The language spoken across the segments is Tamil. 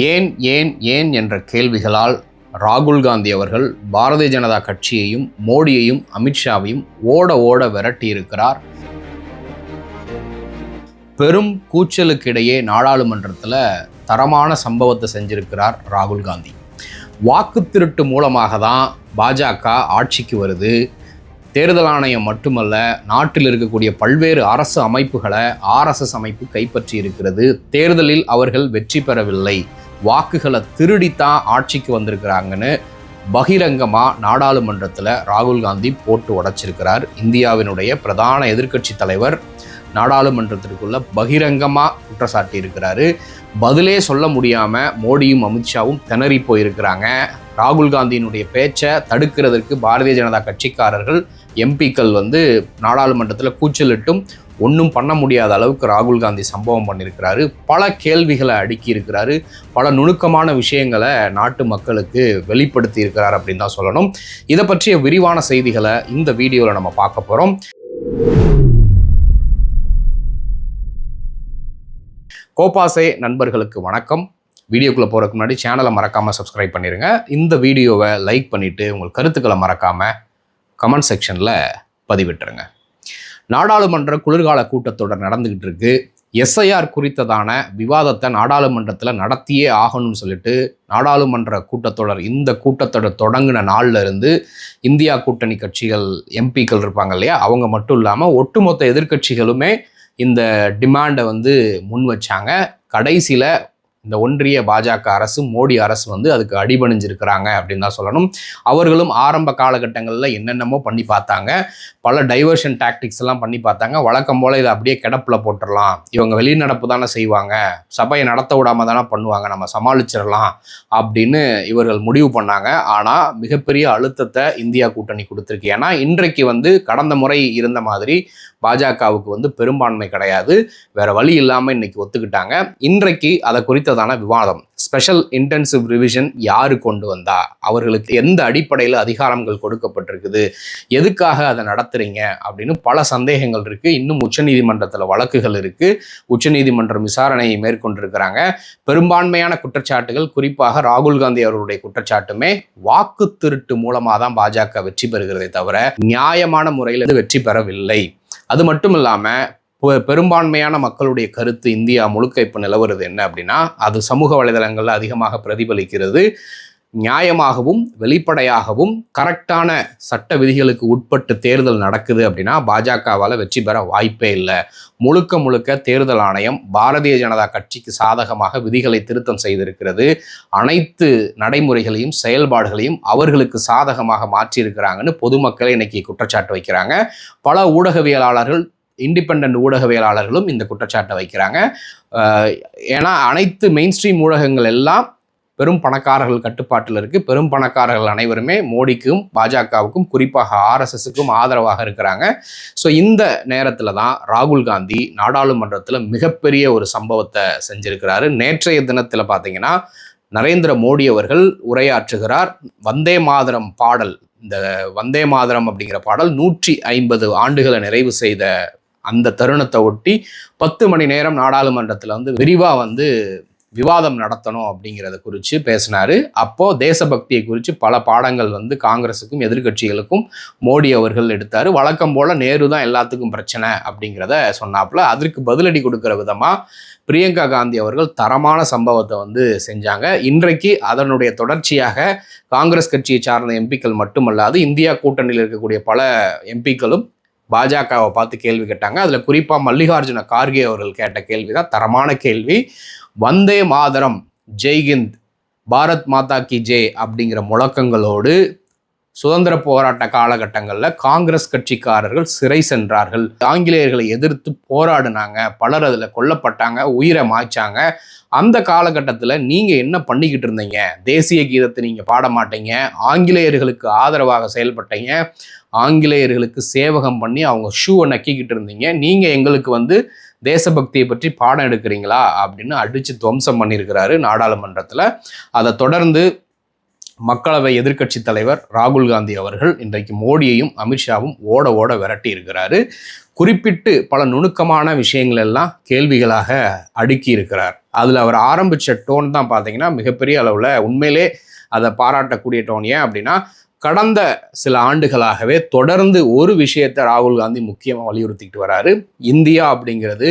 ஏன் ஏன் ஏன் என்ற கேள்விகளால் ராகுல் காந்தி அவர்கள் பாரதிய ஜனதா கட்சியையும் மோடியையும் அமித்ஷாவையும் ஓட ஓட விரட்டியிருக்கிறார். பெரும் கூச்சலுக்கிடையே நாடாளுமன்றத்தில் தரமான சம்பவத்தை செஞ்சிருக்கிறார் ராகுல் காந்தி. வாக்கு திருட்டு மூலமாக தான் பாஜக ஆட்சிக்கு வருது. தேர்தல் ஆணையம் மட்டுமல்ல நாட்டில் இருக்கக்கூடிய பல்வேறு அரசு அமைப்புகளை ஆர்எஸ்எஸ் அமைப்பு கைப்பற்றி இருக்கிறது தேர்தலில் அவர்கள் வெற்றி பெறவில்லை. வாக்குகளை திருடித்தான் ஆட்சிக்கு வந்திருக்கிறாங்கன்னு பகிரங்கமாக நாடாளுமன்றத்தில் ராகுல் காந்தி போட்டு உடைச்சிருக்கிறார். இந்தியாவினுடைய பிரதான எதிர்க்கட்சி தலைவர் நாடாளுமன்றத்திற்குள்ள பகிரங்கமாக குற்றச்சாட்டி இருக்கிறாரு. பதிலே சொல்ல முடியாமல் மோடியும் அமித்ஷாவும் திணறி போயிருக்கிறாங்க. ராகுல் காந்தியினுடைய பேச்சை தடுக்கிறதுக்கு பாரதிய ஜனதா கட்சிக்காரர்கள் எம்பிக்கள் வந்து நாடாளுமன்றத்தில் கூச்சலிட்டும் ஒன்றும் பண்ண முடியாத அளவுக்கு ராகுல் காந்தி சம்பவம் பண்ணியிருக்கிறாரு. பல கேள்விகளை அடுக்கி இருக்கிறாரு. பல நுணுக்கமான விஷயங்களை நாட்டு மக்களுக்கு வெளிப்படுத்தி இருக்கிறார் அப்படின்னு தான் சொல்லணும். இதை பற்றிய விரிவான செய்திகளை இந்த வீடியோவில் நம்ம பார்க்க போகிறோம் கோபாசே நண்பர்களுக்கு வணக்கம். வீடியோக்குள்ளே போகிறதுக்கு முன்னாடி சேனலை மறக்காமல் சப்ஸ்கிரைப் பண்ணிடுங்க இந்த வீடியோவை லைக் பண்ணிவிட்டு உங்கள் கருத்துக்களை மறக்காமல் கமெண்ட் செக்ஷனில் பதிவிட்டுருங்க. நாடாளுமன்ற குளிர்கால கூட்டத்தொடர் நடந்துக்கிட்டு இருக்கு. எஸ்ஐஆர் குறித்ததான விவாதத்தை நாடாளுமன்றத்தில் நடத்தியே ஆகணும்னு சொல்லிட்டு நாடாளுமன்ற கூட்டத்தொடர் இந்த கூட்டத்தொடர் தொடங்கின நாளில் இருந்து இந்தியா கூட்டணி கட்சிகள் எம்பிக்கள் இருப்பாங்க இல்லையா? அவங்க மட்டும் இல்லாமல் ஒட்டுமொத்த எதிர்க்கட்சிகளுமே இந்த டிமாண்டை வந்து முன் வச்சாங்க. கடைசியில் இந்த ஒன்றிய பாஜக அரசு மோடி அரசு வந்து அதுக்கு அடிபணிஞ்சிருக்கிறாங்க அப்படின்னு தான் சொல்லணும். அவர்களும் ஆரம்ப காலகட்டங்களில் என்னென்னமோ பண்ணி பார்த்தாங்க. பல டைவர்ஷன் டாக்டிக்ஸ் எல்லாம் பண்ணி பார்த்தாங்க. வழக்கம் போல் இதை அப்படியே கிடப்பில் போட்டுடலாம் இவங்க வெளிநடப்பு தானே செய்வாங்க. சபையை நடத்த விடாம தானே பண்ணுவாங்க. நம்ம சமாளிச்சிடலாம் அப்படின்னு இவர்கள் முடிவு பண்ணாங்க. ஆனால் மிகப்பெரிய அழுத்தத்தை இந்தியா கூட்டணி கொடுத்துருக்கு. ஏன்னா இன்றைக்கு வந்து கடந்த முறை இருந்த மாதிரி பாஜகவுக்கு வந்து பெரும்பான்மை கிடையாது. வேற வழி இல்லாமல் இன்னைக்கு ஒத்துக்கிட்டாங்க. இன்றைக்கு அதை குறித்ததான விவாதம். ஸ்பெஷல் இன்டென்சிவ் ரிவிஷன் யாரு கொண்டு வந்தா? அவர்களுக்கு எந்த அடிப்படையில் அதிகாரங்கள் கொடுக்கப்பட்டிருக்குது? எதுக்காக அதை நடத்துறீங்க? அப்படின்னு பல சந்தேகங்கள் இருக்கு. இன்னும் உச்சநீதிமன்றத்தில் வழக்குகள் இருக்கு. உச்சநீதிமன்றம் விசாரணையை மேற்கொண்டிருக்கிறாங்க. பெரும்பான்மையான குற்றச்சாட்டுகள் குறிப்பாக ராகுல் காந்தி அவர்களுடைய குற்றச்சாட்டுமே வாக்கு திருட்டு மூலமாக தான் பாஜக வெற்றி பெறுகிறதே தவிர நியாயமான முறையில் வெற்றி பெறவில்லை. அது மட்டும் இல்லாமல் பெரும்பான்மையான மக்களுடைய கருத்து இந்தியா முழுக்க இப்போ நிலவுறது என்ன அப்படின்னா அது சமூக வலைதளங்களில் அதிகமாக பிரதிபலிக்கிறது நியாயமாகவும் வெளிப்படையாகவும் கரெக்டான சட்ட விதிகளுக்கு உட்பட்டு தேர்தல் நடக்குது அப்படின்னா பாஜகவால் வெற்றி பெற வாய்ப்பே இல்லை. முழுக்க முழுக்க தேர்தல் ஆணையம் பாரதிய ஜனதா கட்சிக்கு சாதகமாக விதிகளை திருத்தம் செய்திருக்கிறது. அனைத்து நடைமுறைகளையும் செயல்பாடுகளையும் அவர்களுக்கு சாதகமாக மாற்றியிருக்கிறாங்கன்னு பொதுமக்களை இன்னைக்கு குற்றச்சாட்டு வைக்கிறாங்க. பல ஊடகவியலாளர்கள் இண்டிபெண்ட் ஊடகவியலாளர்களும் இந்த குற்றச்சாட்டை வைக்கிறாங்க. ஏன்னா அனைத்து மெயின் ஸ்ட்ரீம் ஊடகங்கள் எல்லாம் பெரும் பணக்காரர்கள் கட்டுப்பாட்டில் இருக்கு. பெரும் பணக்காரர்கள் அனைவருமே மோடிக்கும் பாஜகவுக்கும் குறிப்பாக ஆர்எஸ்எஸுக்கும் ஆதரவாக இருக்கிறாங்க. ஸோ இந்த நேரத்தில் தான் ராகுல் காந்தி நாடாளுமன்றத்தில் மிகப்பெரிய ஒரு சம்பவத்தை செஞ்சிருக்கிறாரு. நேற்றைய தினத்தில் பார்த்தீங்கன்னா நரேந்திர மோடி அவர்கள் உரையாற்றுகிறார் வந்தே மாதரம் பாடல். இந்த வந்தே மாதரம் அப்படிங்கிற பாடல் நூற்றி ஐம்பது ஆண்டுகளை நிறைவு செய்த அந்த தருணத்தை ஒட்டி பத்து மணி நேரம் நாடாளுமன்றத்தில் வந்து விரிவாக வந்து விவாதம் நடத்தணும் அப்படிங்கிறத குறித்து பேசினார். அப்போது தேசபக்தியை குறித்து பல பாடங்கள் வந்து காங்கிரஸுக்கும் எதிர்கட்சிகளுக்கும் மோடி அவர்கள் எடுத்தார். வழக்கம் போல் நேரு தான் எல்லாத்துக்கும் பிரச்சனை அப்படிங்கிறத சொன்னாப்புல. அதற்கு பதிலடி கொடுக்குற விதமாக பிரியங்கா காந்தி அவர்கள் தரமான சம்பவத்தை வந்து செஞ்சாங்க. இன்றைக்கு அதனுடைய தொடர்ச்சியாக காங்கிரஸ் கட்சியை சார்ந்த எம்பிக்கள் மட்டுமல்லாது இந்தியா கூட்டணியில் இருக்கக்கூடிய பல எம்பிக்களும் பாஜகவை பார்த்து கேள்வி கேட்டாங்க. அதில் குறிப்பாக மல்லிகார்ஜுன கார்கே அவர்கள் கேட்ட கேள்வி தான். தரமான கேள்வி. வந்தே மாதரம் ஜெய்ஹிந்த் பாரத் மாதா கி ஜெய் அப்படிங்கிற முழக்கங்களோடு சுதந்திர போராட்ட காலகட்டங்களில் காங்கிரஸ் கட்சிக்காரர்கள் சிறை சென்றார்கள். ஆங்கிலேயர்களை எதிர்த்து போராடினாங்க பலர் அதில் கொல்லப்பட்டாங்க உயிரை மாய்ச்சாங்க. அந்த காலகட்டத்தில் நீங்கள் என்ன பண்ணிக்கிட்டு இருந்தீங்க? தேசிய கீதத்தை நீங்கள் பாட மாட்டீங்க. ஆங்கிலேயர்களுக்கு ஆதரவாக செயல்பட்டீங்க. ஆங்கிலேயர்களுக்கு சேவகம் பண்ணி அவங்க ஷூவை நக்கிக்கிட்டு இருந்தீங்க. நீங்கள் எங்களுக்கு வந்து தேசபக்தியை பற்றி பாடம் எடுக்கிறீங்களா? அப்படின்னு அடித்து துவம்சம் பண்ணியிருக்கிறாரு நாடாளுமன்றத்தில். அதை தொடர்ந்து மக்களவை எதிர்க்கட்சி தலைவர் ராகுல் காந்தி அவர்கள் இன்றைக்கு மோடியையும் அமித்ஷாவும் ஓட ஓட விரட்டி இருக்கிறாரு குறிப்பிட்டு பல நுணுக்கமான விஷயங்கள் எல்லாம் கேள்விகளாக அடுக்கி இருக்கிறார். அதில் அவர் ஆரம்பித்த டோன் தான் பார்த்தீங்கன்னா மிகப்பெரிய அளவில் உண்மையிலே அதை பாராட்டக்கூடிய டோன். ஏன் அப்படின்னா கடந்த சில ஆண்டுகளாகவே தொடர்ந்து ஒரு விஷயத்தை ராகுல் காந்தி முக்கியமாக வலியுறுத்திக்கிட்டு வராரு. இந்தியா அப்படிங்கிறது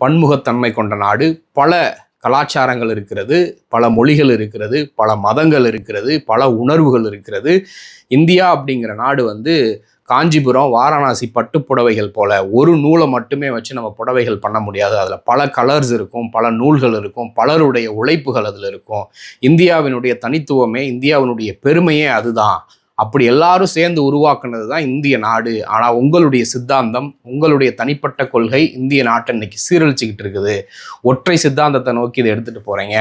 பன்முகத்தன்மை கொண்ட நாடு. பல கலாச்சாரங்கள் இருக்கிறது பல மொழிகள் இருக்கிறது பல மதங்கள் இருக்கிறது பல உணர்வுகள் இருக்கிறது. இந்தியா அப்படிங்கிற நாடு வந்து காஞ்சிபுரம் வாரணாசி பட்டு புடவைகள் போல ஒரு நூலை மட்டுமே வச்சு நம்ம புடவைகள் பண்ண முடியாது. அதில் பல கலர்ஸ் இருக்கும் பல நூல்கள் இருக்கும் பலருடைய உழைப்புகள் அதில் இருக்கும். இந்தியாவினுடைய தனித்துவமே இந்தியாவினுடைய பெருமையே அதுதான். அப்படி எல்லாரும் சேர்ந்து உருவாக்குனது தான் இந்திய நாடு. ஆனால் உங்களுடைய சித்தாந்தம் உங்களுடைய தனிப்பட்ட கொள்கை இந்திய நாட்டை இன்னைக்கு சீரழிச்சுக்கிட்டு இருக்குது. ஒற்றை சித்தாந்தத்தை நோக்கி இதை எடுத்துகிட்டு போகிறீங்க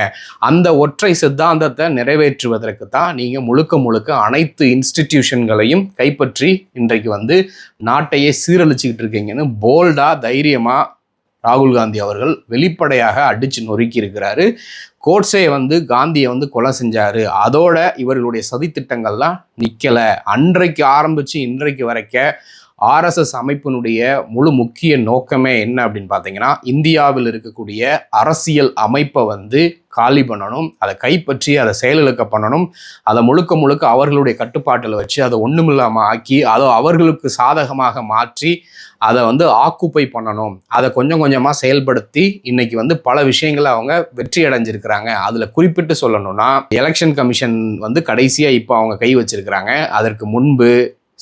அந்த ஒற்றை சித்தாந்தத்தை நிறைவேற்றுவதற்கு தான் நீங்கள் முழுக்க முழுக்க அனைத்து இன்ஸ்டிடியூஷன்களையும் கைப்பற்றி இன்றைக்கு வந்து நாட்டையே சீரழிச்சுக்கிட்டு இருக்கீங்கன்னு போல்டாக தைரியமாக ராகுல் காந்தி அவர்கள் வெளிப்படையாக அடிச்சு நொறுக்கி இருக்கிறாரு கோட்ஸே வந்து காந்தியை வந்து கொலை செஞ்சாரு. அதோட இவர்களுடைய சதித்திட்டங்கள்லாம் நிக்கல. அன்றைக்கு ஆரம்பிச்சு இன்றைக்கு வரைக்க ஆர்எஸ்எஸ் அமைப்பினுடைய முழு முக்கிய நோக்கமே என்ன அப்படின்னு பார்த்தீங்கன்னா இந்தியாவில் இருக்கக்கூடிய அரசியல் அமைப்பை வந்து காலி பண்ணணும் அதை கைப்பற்றி அதை செயலிழக்க பண்ணணும் அதை முழுக்க முழுக்க அவர்களுடைய கட்டுப்பாட்டில் வச்சு அதை ஒன்றுமில்லாமல் ஆக்கி அதை அவர்களுக்கு சாதகமாக மாற்றி அதை வந்து ஆக்குப்பை பண்ணணும். அதை கொஞ்சம் கொஞ்சமாக செயல்படுத்தி இன்னைக்கு வந்து பல விஷயங்களை அவங்க வெற்றி அடைஞ்சிருக்கிறாங்க. அதில் குறிப்பிட்டு சொல்லணும்னா எலெக்ஷன் கமிஷன் வந்து கடைசியாக இப்போ அவங்க கை வச்சிருக்கிறாங்க. அதற்கு முன்பு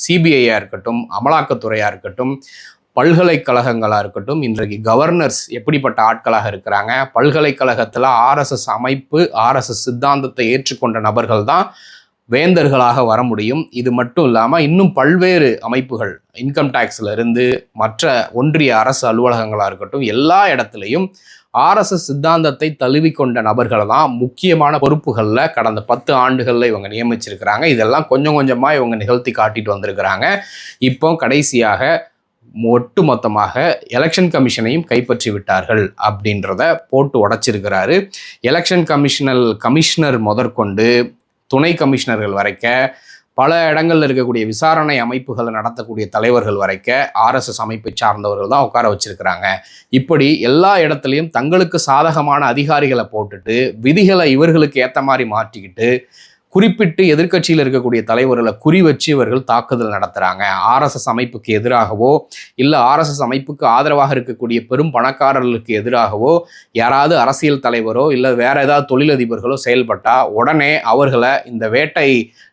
சிபிஐயாக இருக்கட்டும் அமலாக்கத்துறையாக இருக்கட்டும் பல்கலைக்கழகங்களாக இருக்கட்டும் இன்றைக்கு கவர்னர்ஸ் எப்படிப்பட்ட ஆட்களாக இருக்கிறாங்க? பல்கலைக்கழகத்தில் ஆர்எஸ்எஸ் அமைப்பு ஆர்எஸ்எஸ் சித்தாந்தத்தை ஏற்றுக்கொண்ட நபர்கள் தான் வேந்தர்களாக வர முடியும். இது மட்டும் இல்லாமல் இன்னும் பல்வேறு அமைப்புகள் இன்கம் டேக்ஸ்லேருந்து மற்ற ஒன்றிய அரசு அலுவலகங்களாக இருக்கட்டும் எல்லா இடத்துலையும் ஆர்எஸ்எஸ் சித்தாந்தத்தை தழுவிக்கொண்ட நபர்களை தான் முக்கியமான பொறுப்புகளில் கடந்த பத்து ஆண்டுகளில் இவங்க நியமிச்சிருக்கிறாங்க. இதெல்லாம் கொஞ்சம் கொஞ்சமாக இவங்க நிகழ்த்தி காட்டிட்டு வந்திருக்கிறாங்க. இப்போ கடைசியாக ஒட்டு மொத்தமாக எலெக்ஷன் கமிஷனையும் கைப்பற்றி விட்டார்கள் அப்படின்றத போட்டு உடைச்சிருக்கிறாரு. எலெக்ஷன் கமிஷனல் கமிஷனர் முதற்கொண்டு துணை கமிஷனர்கள் வரைக்க பல இடங்களில் இருக்கக்கூடிய விசாரணை அமைப்புகளை நடத்தக்கூடிய தலைவர்கள் வரைக்க ஆர்எஸ்எஸ் அமைப்பை சார்ந்தவர்கள் தான் உட்கார வச்சிருக்கிறாங்க. இப்படி எல்லா இடத்துலையும் தங்களுக்கு சாதகமான அதிகாரிகளை போட்டுட்டு விதிகளை இவர்களுக்கு ஏற்ற மாதிரி மாற்றிக்கிட்டு குறிப்பிட்டு எதிர்க்கட்சியில் இருக்கக்கூடிய தலைவர்களை குறி வச்சு இவர்கள் தாக்குதல் நடத்துகிறாங்க ஆர்எஸ்எஸ் அமைப்புக்கு எதிராகவோ இல்லை ஆர்எஸ்எஸ் அமைப்புக்கு ஆதரவாக இருக்கக்கூடிய பெரும் பணக்காரர்களுக்கு எதிராகவோ யாராவது அரசியல் தலைவரோ இல்லை வேற ஏதாவது தொழிலதிபர்களோ செயல்பட்டால் உடனே அவர்களை இந்த வேட்டை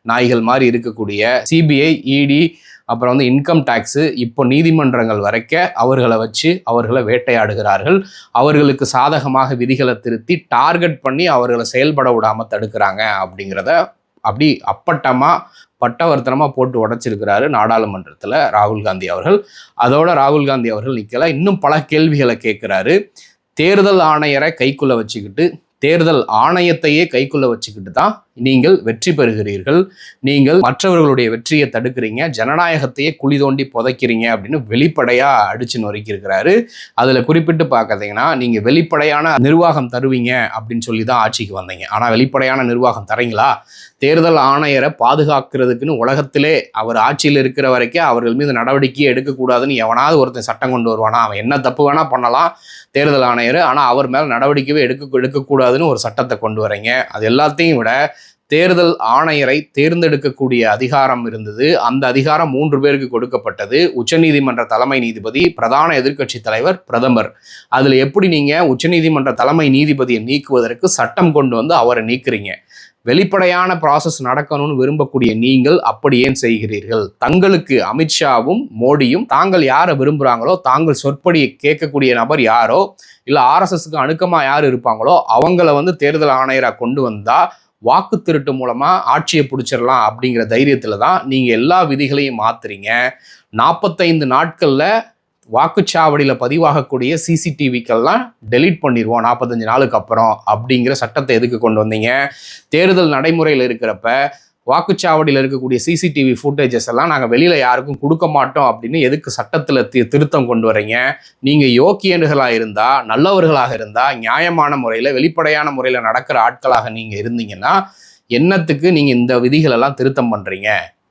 நாய்கள் மாதிரி இருக்கக்கூடிய சிபிஐ இடி அப்புறம் வந்து இன்கம் டேக்ஸு இப்போ நீதிமன்றங்கள் வரைக்க அவர்களை வச்சு அவர்களை வேட்டையாடுகிறார்கள். அவர்களுக்கு சாதகமாக விதிகளை திருத்தி டார்கெட் பண்ணி அவர்களை செயல்பட விடாமல் தடுக்கிறாங்க அப்படிங்கிறத அப்படி அப்பட்டமாக பட்டவர்த்தனமாக போட்டு உடைச்சிருக்கிறாரு நாடாளுமன்றத்தில் ராகுல் காந்தி அவர்கள். அதோட ராகுல் காந்தி அவர்கள் நிற்கலை இன்னும் பல கேள்விகளை கேட்குறாரு. தேர்தல் ஆணையரை கைக்குள்ளே வச்சுக்கிட்டு தேர்தல் ஆணையத்தையே கைக்குள்ள வச்சுக்கிட்டு தான் நீங்கள் வெற்றி பெறுகிறீர்கள். நீங்கள் மற்றவர்களுடைய வெற்றியை தடுக்கிறீங்க. ஜனநாயகத்தையே குழி தோண்டி புதைக்கிறீங்க அப்படின்னு வெளிப்படையா அடிச்சு நொறுக்கியிருக்கிறாரு. அதுல குறிப்பிட்டு பார்க்கறீங்கன்னா நீங்க வெளிப்படையான நிர்வாகம் தருவீங்க அப்படின்னு சொல்லி தான் ஆட்சிக்கு வந்தீங்க. ஆனா வெளிப்படையான நிர்வாகம் தரீங்களா? தேர்தல் ஆணையரை பாதுகாக்கிறதுக்குன்னு உலகத்திலே அவர் ஆட்சியில் இருக்கிற வரைக்கும் அவர்கள் மீது நடவடிக்கையே எடுக்கக்கூடாதுன்னு எவனாவது ஒருத்தன் சட்டம் கொண்டு வருவானா? அவன் என்ன தப்பு வேணா பண்ணலாம் தேர்தல் ஆணையர். ஆனால் அவர் மேலே நடவடிக்கையே எடுக்க எடுக்கக்கூடாதுன்னு ஒரு சட்டத்தை கொண்டு வரீங்க. அது எல்லாத்தையும் விட தேர்தல் ஆணையரை தேர்ந்தெடுக்கக்கூடிய அதிகாரம் இருந்தது. அந்த அதிகாரம் மூன்று பேருக்கு கொடுக்கப்பட்டது. உச்சநீதிமன்ற தலைமை நீதிபதி பிரதான எதிர்க்கட்சி தலைவர் பிரதமர். அதில் எப்படி நீங்கள் உச்சநீதிமன்ற தலைமை நீதிபதியை நீக்குவதற்கு சட்டம் கொண்டு வந்து அவரை நீக்குறீங்க? வெளிப்படையான ப்ராசஸ் நடக்கணும்னு விரும்பக்கூடிய நீங்கள் அப்படி ஏன் செய்கிறீர்கள்? தங்களுக்கு அமித்ஷாவும் மோடியும் தாங்கள் யாரை விரும்புகிறாங்களோ தாங்கள் சொற்படி கேட்கக்கூடிய நபர் யாரோ இல்லை ஆர்எஸ்எஸ்க்கு அணுக்கமாக யார் இருப்பாங்களோ அவங்கள வந்து தேர்தல் ஆணையராக கொண்டு வந்தால் வாக்கு திருட்டு மூலமாக ஆட்சியை பிடிச்சிடலாம் அப்படிங்கிற தைரியத்தில் தான் நீங்கள் எல்லா விதிகளையும் மாத்துறீங்க. நாற்பத்தைந்து நாட்களில் வாக்குச்சாவடியில் பதிவாகக்கூடிய சிசிடிவிக்கெல்லாம் டெலீட் பண்ணிடுவோம் நாற்பத்தஞ்சு நாளுக்கு அப்புறம் அப்படிங்கிற சட்டத்தை எதுக்கு கொண்டு வந்தீங்க? தேர்தல் நடைமுறையில் இருக்கிறப்ப வாக்குச்சாவடியில் இருக்கக்கூடிய சிசிடிவி ஃபுட்டேஜஸ் எல்லாம் நாங்கள் வெளியில் யாருக்கும் கொடுக்க மாட்டோம் அப்படின்னு எதுக்கு சட்டத்தில் தி திருத்தம் கொண்டு வரீங்க? நீங்கள் யோக்கியர்களாக இருந்தால் நல்லவர்களாக இருந்தால் நியாயமான முறையில் வெளிப்படையான முறையில் நடக்கிற ஆட்களாக நீங்கள் இருந்தீங்கன்னா என்னத்துக்கு நீங்கள் இந்த விதிகளெல்லாம் திருத்தம் பண்ணுறீங்க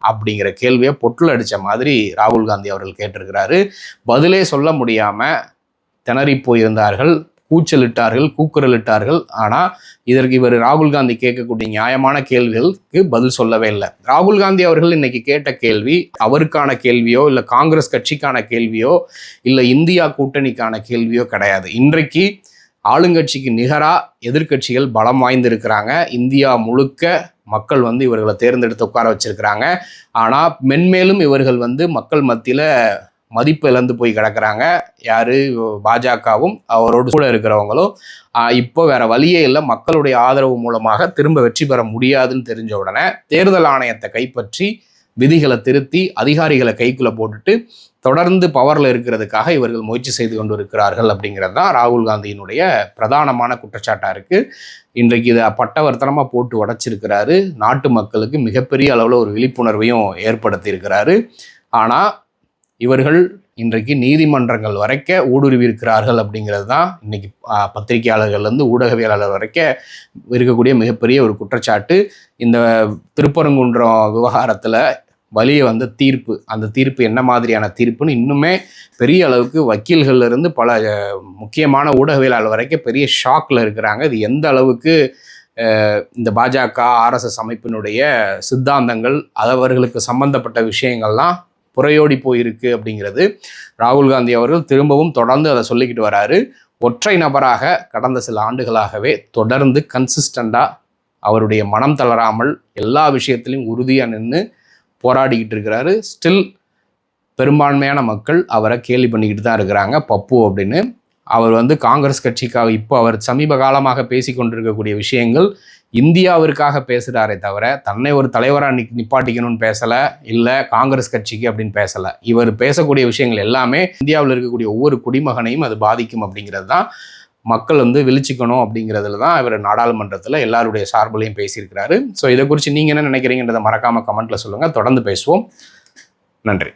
அப்படிங்கிற கேள்வியை பொட்டில் அடித்த மாதிரி ராகுல் காந்தி அவர்கள் கேட்டிருக்கிறாரு. பதிலே சொல்ல முடியாமல் திணறி போயிருந்தார்கள் கூச்சலிட்டார்கள் கூக்குரலிட்டார்கள். ஆனால் இதற்கு இவர் ராகுல் காந்தி கேட்கக்கூடிய நியாயமான கேள்விகளுக்கு பதில் சொல்லவே இல்லை. ராகுல் காந்தி அவர்கள் இன்னைக்கு கேட்ட கேள்வி அவருக்கான கேள்வியோ இல்லை காங்கிரஸ் கட்சிக்கான கேள்வியோ இல்லை இந்தியா கூட்டணிக்கான கேள்வியோ கிடையாது. இன்றைக்கு ஆளுங்கட்சிக்கு நிகராக எதிர்க்கட்சிகள் பலம் வாய்ந்திருக்கிறாங்க. இந்தியா முழுக்க மக்கள் வந்து இவர்களை தேர்ந்தெடுத்து உட்கார வச்சிருக்கிறாங்க. ஆனால் மென்மேலும் இவர்கள் வந்து மக்கள் மத்தியில் மதிப்பு இழந்து போய் கிடக்கிறாங்க. யாரு? பாஜகவும் அவரோடு கூட இருக்கிறவங்களும். இப்போ வேற வழியே இல்லை. மக்களுடைய ஆதரவு மூலமாக திரும்ப வெற்றி பெற முடியாதுன்னு தெரிஞ்ச உடனே தேர்தல் ஆணையத்தை கைப்பற்றி விதிகளை திருத்தி அதிகாரிகளை கைக்குள்ள போட்டுட்டு தொடர்ந்து பவர்ல இருக்கிறதுக்காக இவர்கள் முயற்சி செய்து கொண்டு இருக்கிறார்கள் அப்படிங்கிறது தான் ராகுல் காந்தியினுடைய பிரதானமான குற்றச்சாட்டா இருக்கு. இன்றைக்கு இதை பட்டவர்த்தனமா போட்டு உடைச்சிருக்கிறாரு. நாட்டு மக்களுக்கு மிகப்பெரிய அளவில் ஒரு விழிப்புணர்வையும் ஏற்படுத்தி இருக்கிறாரு ஆனால் இவர்கள் இன்றைக்கு நீதிமன்றங்கள் வரைக்க ஊடுருவி இருக்கிறார்கள் அப்படிங்கிறது தான் இன்னைக்கு பத்திரிகையாளர்கள்லேருந்து ஊடகவியலாளர் வரைக்க இருக்கக்கூடிய மிகப்பெரிய ஒரு குற்றச்சாட்டு. இந்த திருப்பரங்குன்றம் விவகாரத்தில் வழியை வந்த தீர்ப்பு. அந்த தீர்ப்பு என்ன மாதிரியான தீர்ப்புன்னு இன்னுமே பெரிய அளவுக்கு வக்கீல்கள்ல இருந்து பல முக்கியமான ஊடகவியலாளர் வரைக்கும் பெரிய ஷாக்ல இருக்கிறாங்க. இது எந்த அளவுக்கு இந்த பாஜக ஆர்எஸ்எஸ் அமைப்பினுடைய சித்தாந்தங்கள் அவர்களுக்கு சம்பந்தப்பட்ட விஷயங்கள்லாம் புறையோடி போயிருக்கு அப்படிங்கிறது ராகுல் காந்தி அவர்கள் திரும்பவும் தொடர்ந்து அதை சொல்லிக்கிட்டு வராரு. ஒற்றை நபராக கடந்த சில ஆண்டுகளாகவே தொடர்ந்து கன்சிஸ்டண்டாக அவருடைய மனம் தளராமல் எல்லா விஷயத்திலையும் உறுதியாக நின்று போராடிக்கிட்டு இருக்கிறாரு. ஸ்டில் பெரும்பான்மையான மக்கள் அவரை கேலி பண்ணிக்கிட்டு தான் இருக்கிறாங்க. பப்பு அப்படின்னு. அவர் வந்து காங்கிரஸ் கட்சிக்காக இப்போ அவர் சமீப காலமாக பேசி கொண்டிருக்கக்கூடிய விஷயங்கள் இந்தியாவிற்காக பேசுகிறாரே தவிர தன்னை ஒரு தலைவராக நி நிப்பாட்டிக்கணும்னு பேசலை இல்லை காங்கிரஸ் கட்சிக்கு அப்படின்னு பேசலை. இவர் பேசக்கூடிய விஷயங்கள் எல்லாமே இந்தியாவில் இருக்கக்கூடிய ஒவ்வொரு குடிமகனையும் அது பாதிக்கும் அப்படிங்கிறது தான் மக்கள் வந்து விழிச்சிக்கணும் அப்படிங்கிறதுல தான் இவர் நாடாளுமன்றத்தில் எல்லாருடைய சார்பிலையும் பேசியிருக்கிறாரு. ஸோ இதை குறித்து நீங்கள் என்ன நினைக்கிறீங்கன்றதை மறக்காமல் கமெண்ட்டில் சொல்லுங்கள் தொடர்ந்து பேசுவோம். நன்றி.